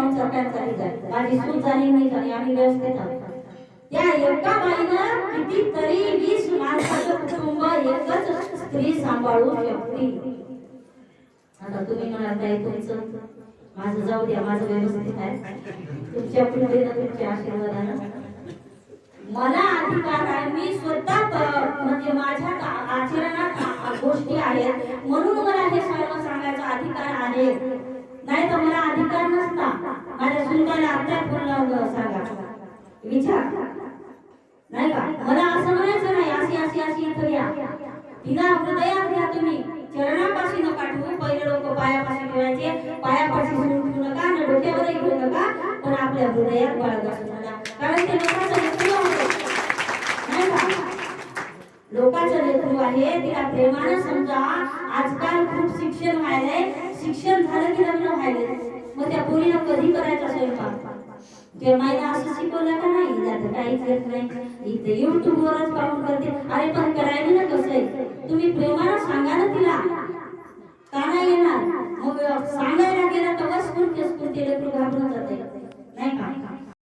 संसार त्यांचा झाली माझी सून झाली नाही झाली आम्ही व्यवस्थित आहोत. त्या एका बाईनं कितीतरी वीस माणसाचं कुटुंब एकच स्त्री सांभाळू शकते आता तुम्ही म्हणाल ताई तुमचं माझं जाऊ द्या माझं व्यवस्थित आहे. तुमच्यापुढे तुमच्या आशीर्वादानं. मला अधिकार आहे मी स्वतः म्हणजे माझ्या आचरणात गोष्टी आहेत. म्हणून मला हे सर्व सांगायचा अधिकार आहे. नाही तर मला अधिकार नसतो. माझ्या सुनताला आपल्या पूर्ण सांगा. विचार. नाही का? मला असं म्हणायचं नाही अशी अशी अशी इथं या. तिला हृदयात घ्या तुम्ही. चरणापाशी नका ठेवू पहिले लोक पायापाशी ठेवायचे. पायापाशी ठेवू नका आणि डोक्यावरही घेऊ नका. पण आपल्या हृदयात बाळगा कारण ते लोकांचं लोकांचं लेकरू आहे तिला प्रेमानं समजा आजकाल खूप शिक्षण व्हायले शिक्षण झालं की लग्न व्हायले मग त्या पोरीनं कधी करायचा स्वयंपाक? ते माहिती असं शिकवलं का नाही? जात काहीच येत नाही. इथे युट्यूब वरच पाहून करते. अरे पण करायला ना कसं आहे? तुम्ही प्रेमानं सांगा ना तिला. का नाही येणार? मग सांगायला गेला तर स्फूर्ती कोणते लेकरू घाबरून